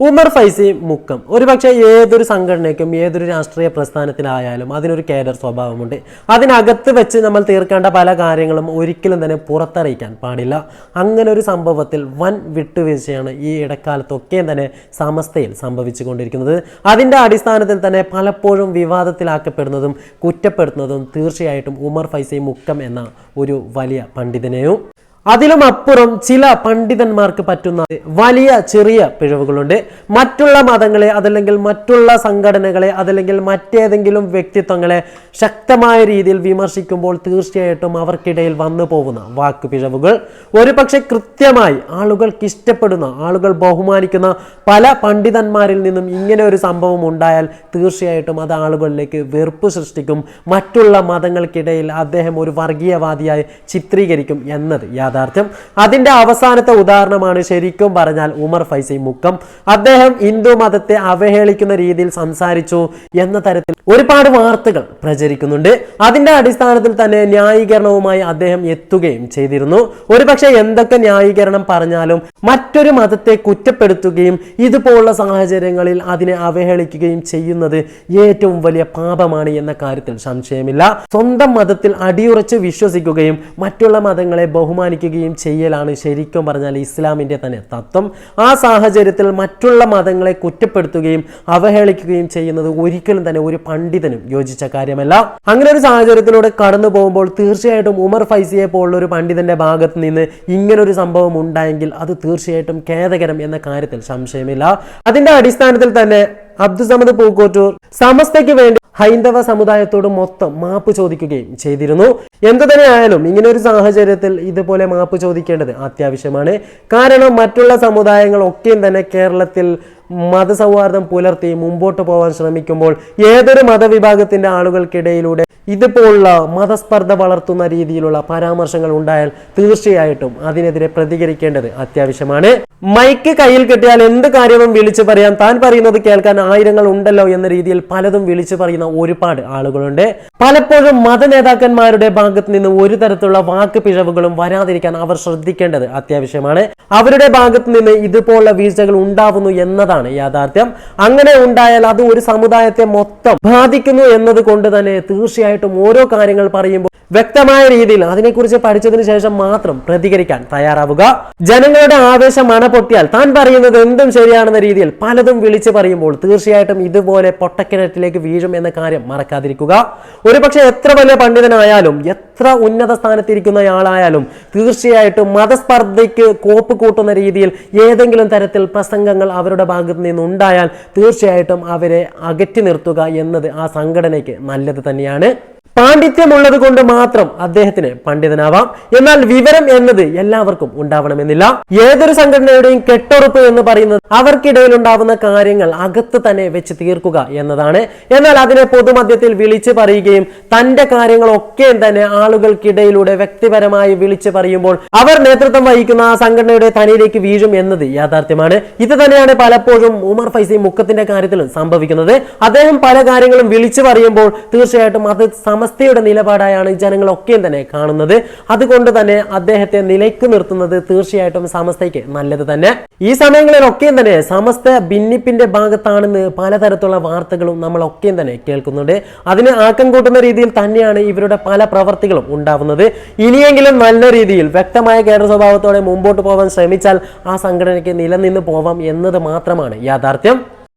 ഉമർ ഫൈസി മുക്കം. ഒരുപക്ഷെ ഏതൊരു സംഘടനയ്ക്കും ഏതൊരു രാഷ്ട്രീയ പ്രസ്ഥാനത്തിലായാലും അതിനൊരു കേഡർ സ്വഭാവമുണ്ട്. അതിനകത്ത് വെച്ച് നമ്മൾ തീർക്കേണ്ട പല കാര്യങ്ങളും ഒരിക്കലും തന്നെ പുറത്തറിയിക്കാൻ പാടില്ല. അങ്ങനെ ഒരു സംഭവത്തിൽ വൻ വിട്ടുവീഴ്ചയാണ് ഈ ഇടക്കാലത്തൊക്കെ തന്നെ സമസ്തയിൽ സംഭവിച്ചുകൊണ്ടിരിക്കുന്നത്. അതിന്റെ അടിസ്ഥാനത്തിൽ തന്നെ പലപ്പോഴും വിവാദത്തിലാക്കപ്പെടുന്നതും കുറ്റപ്പെടുത്തുന്നതും തീർച്ചയായിട്ടും ഉമർ ഫൈസി മുക്കം എന്ന ഒരു വലിയ പണ്ഡിതനെയും അതിലും അപ്പുറം ചില പണ്ഡിതന്മാർക്ക് പറ്റുന്ന വലിയ ചെറിയ പിഴവുകളുണ്ട്. മറ്റുള്ള മതങ്ങളെ അതല്ലെങ്കിൽ മറ്റുള്ള സംഘടനകളെ അതല്ലെങ്കിൽ മറ്റേതെങ്കിലും വ്യക്തിത്വങ്ങളെ ശക്തമായ രീതിയിൽ വിമർശിക്കുമ്പോൾ തീർച്ചയായിട്ടും അവർക്കിടയിൽ വന്നു പോകുന്ന വാക്ക് പിഴവുകൾ. ഒരുപക്ഷെ കൃത്യമായി ആളുകൾക്ക് ഇഷ്ടപ്പെടുന്ന ആളുകൾ ബഹുമാനിക്കുന്ന പല പണ്ഡിതന്മാരിൽ നിന്നും ഇങ്ങനെ ഒരു സംഭവം ഉണ്ടായാൽ തീർച്ചയായിട്ടും അത് ആളുകളിലേക്ക് വെറുപ്പ് സൃഷ്ടിക്കും. മറ്റുള്ള മതങ്ങൾക്കിടയിൽ അദ്ദേഹം ഒരു വർഗീയവാദിയായി ചിത്രീകരിക്കും എന്നത് യാഥാർത്ഥ്യം. അതിന്റെ അവസാനത്തെ ഉദാഹരണമാണ് ശരിക്കും പറഞ്ഞാൽ ഉമർ ഫൈസി മുക്കം. അദ്ദേഹം ഹിന്ദു മതത്തെ അവഹേളിക്കുന്ന രീതിയിൽ സംസാരിച്ചു എന്ന തരത്തിൽ ഒരുപാട് വാർത്തകൾ പ്രചരിക്കുന്നുണ്ട്. അതിന്റെ അടിസ്ഥാനത്തിൽ തന്നെ ന്യായീകരണവുമായി അദ്ദേഹം എത്തുകയും ചെയ്തിരുന്നു. ഒരുപക്ഷെ എന്തൊക്കെ ന്യായീകരണം പറഞ്ഞാലും മറ്റൊരു മതത്തെ കുറ്റപ്പെടുത്തുകയും ഇതുപോലുള്ള സാഹചര്യങ്ങളിൽ അതിനെ അവഹേളിക്കുകയും ചെയ്യുന്നത് ഏറ്റവും വലിയ പാപമാണ് എന്ന കാര്യത്തിൽ സംശയമില്ല. സ്വന്തം മതത്തിൽ അടിയുറച്ച് വിശ്വസിക്കുകയും മറ്റുള്ള മതങ്ങളെ ബഹുമാനിക്കുകയും ചെയ്യലാണ് ശരിക്കും പറഞ്ഞാൽ ഇസ്ലാമിന്റെ തന്നെ തത്വം. ആ സാഹചര്യത്തിൽ മറ്റുള്ള മതങ്ങളെ കുറ്റപ്പെടുത്തുകയും അവഹേളിക്കുകയും ചെയ്യുന്നത് ഒരിക്കലും തന്നെ ഒരു പണ്ഡിതനും യോജിച്ച കാര്യമല്ല. അങ്ങനെ ഒരു സാഹചര്യത്തിലൂടെ കടന്നു പോകുമ്പോൾ തീർച്ചയായിട്ടും ഉമർ ഫൈസിയെ പോലുള്ള ഒരു പണ്ഡിതന്റെ ഭാഗത്ത് നിന്ന് ഇങ്ങനൊരു സംഭവം ഉണ്ടായെങ്കിൽ അത് തീർച്ചയായിട്ടും ഖേദകരം എന്ന കാര്യത്തിൽ സംശയമില്ല. അതിന്റെ അടിസ്ഥാനത്തിൽ തന്നെ അബ്ദുസമദ് പൂക്കോറ്റൂർ സമസ്തയ്ക്ക് വേണ്ടി ഹൈന്ദവ സമുദായത്തോട് മൊത്തം മാപ്പ് ചോദിക്കുകയും ചെയ്തിരുന്നു. എന്തു തന്നെയായാലും ഇങ്ങനെ ഒരു സാഹചര്യത്തിൽ ഇതുപോലെ മാപ്പ് ചോദിക്കേണ്ടത് അത്യാവശ്യമാണ്. കാരണം മറ്റുള്ള സമുദായങ്ങളൊക്കെയും തന്നെ കേരളത്തിൽ മതസൗഹാർദ്ദം പുലർത്തി മുമ്പോട്ട് പോകാൻ ശ്രമിക്കുമ്പോൾ ഏതൊരു മതവിഭാഗത്തിന്റെ ആളുകൾക്കിടയിലൂടെ ഇതുപോലുള്ള മതസ്പർദ്ധ വളർത്തുന്ന രീതിയിലുള്ള പരാമർശങ്ങൾ ഉണ്ടായാൽ തീർച്ചയായിട്ടും അതിനെതിരെ പ്രതികരിക്കേണ്ടത് അത്യാവശ്യമാണ്. മൈക്ക് കയ്യിൽ കിട്ടിയാൽ എന്ത് കാര്യവും വിളിച്ചു പറയാൻ താൻ പറയുന്നത് കേൾക്കാൻ ആയിരങ്ങൾ ഉണ്ടല്ലോ എന്ന രീതിയിൽ പലതും വിളിച്ചു പറയുന്ന ഒരുപാട് ആളുകളുണ്ട്. പലപ്പോഴും മത നേതാക്കന്മാരുടെ ഭാഗത്ത് നിന്ന് ഒരു തരത്തിലുള്ള വാക്ക് പിഴവുകളും വരാതിരിക്കാൻ അവർ ശ്രദ്ധിക്കേണ്ടത് അത്യാവശ്യമാണ്. അവരുടെ ഭാഗത്ത് നിന്ന് ഇതുപോലുള്ള വീഴ്ചകൾ ഉണ്ടാവുന്നു എന്നതാണ് യാഥാർത്ഥ്യം. അങ്ങനെ ഉണ്ടായാൽ അത് ഒരു സമുദായത്തെ മൊത്തം ബാധിക്കുന്നു എന്നത് കൊണ്ട് തന്നെ തീർച്ചയായിട്ടും ഓരോ കാര്യങ്ങൾ പറയുമ്പോൾ വ്യക്തമായ രീതിയിൽ അതിനെക്കുറിച്ച് പഠിച്ചതിന് ശേഷം മാത്രം പ്രതികരിക്കാൻ തയ്യാറാവുക. ജനങ്ങളുടെ ആവേശം അണപൊട്ടിയാൽ താൻ പറയുന്നത് എന്തും ശരിയാണെന്ന രീതിയിൽ പലതും വിളിച്ചു പറയുമ്പോൾ തീർച്ചയായിട്ടും ഇതുപോലെ പൊട്ടക്കിണറ്റിലേക്ക് വീഴും എന്ന കാര്യം മറക്കാതിരിക്കുക. ഒരുപക്ഷെ എത്ര വലിയ പണ്ഡിതനായാലും എത്ര ഉന്നത സ്ഥാനത്തിരിക്കുന്നയാളായാലും തീർച്ചയായിട്ടും മതസ്പർദ്ധയ്ക്ക് കോപ്പ് കൂട്ടുന്ന രീതിയിൽ ഏതെങ്കിലും തരത്തിൽ പ്രസംഗങ്ങൾ അവരുടെ ഭാഗത്ത് നിന്നുണ്ടായാൽ തീർച്ചയായിട്ടും അവരെ അകറ്റി നിർത്തുക എന്നത് ആ സംഘടനയ്ക്ക് നല്ലത് തന്നെയാണ്. പാണ്ഡിത്യമുള്ളത് കൊണ്ട് മാത്രം അദ്ദേഹത്തിന് പണ്ഡിതനാവാം. എന്നാൽ വിവരം എന്നത് എല്ലാവർക്കും ഉണ്ടാവണമെന്നില്ല. ഏതൊരു സംഘടനയുടെയും കെട്ടുറപ്പ് എന്ന് പറയുന്നത് അവർക്കിടയിൽ ഉണ്ടാവുന്ന കാര്യങ്ങൾ അകത്ത് തന്നെ വെച്ച് തീർക്കുക എന്നതാണ്. എന്നാൽ അതിനെ പൊതുമധ്യത്തിൽ വിളിച്ചു പറയുകയും തന്റെ കാര്യങ്ങളൊക്കെ തന്നെ ആളുകൾക്കിടയിലൂടെ വ്യക്തിപരമായി വിളിച്ചു പറയുമ്പോൾ അവർ നേതൃത്വം വഹിക്കുന്ന ആ സംഘടനയുടെ തലയിലേക്ക് വീഴും എന്നത് യാഥാർത്ഥ്യമാണ്. ഇത് തന്നെയാണ് പലപ്പോഴും ഉമർ ഫൈസി മുക്കത്തിന്റെ കാര്യത്തിലും സംഭവിക്കുന്നത്. അദ്ദേഹം പല കാര്യങ്ങളും വിളിച്ചു പറയുമ്പോൾ തീർച്ചയായിട്ടും അത് സമസ്തയുടെ നിലപാടായാണ് ജനങ്ങളൊക്കെയും തന്നെ കാണുന്നത്. അതുകൊണ്ട് തന്നെ അദ്ദേഹത്തെ നിലയ്ക്ക് നിർത്തുന്നത് തീർച്ചയായിട്ടും സമസ്തയ്ക്ക് നല്ലത് തന്നെ. ഈ സമയങ്ങളിലൊക്കെയും തന്നെ സമസ്ത ഭിന്നിപ്പിന്റെ ഭാഗത്താണെന്ന് പലതരത്തിലുള്ള വാർത്തകളും നമ്മളൊക്കെയും തന്നെ കേൾക്കുന്നുണ്ട്. അതിന് ആക്കം കൂട്ടുന്ന രീതിയിൽ തന്നെയാണ് ഇവരുടെ പല പ്രവർത്തികളും ഉണ്ടാവുന്നത്. ഇനിയെങ്കിലും നല്ല രീതിയിൽ വ്യക്തമായ കേഡർ സ്വഭാവത്തോടെ മുമ്പോട്ട് പോകാൻ ശ്രമിച്ചാൽ ആ സംഘടനയ്ക്ക് നിലനിന്ന് പോവാം എന്നത് മാത്രമാണ് യാഥാർത്ഥ്യം.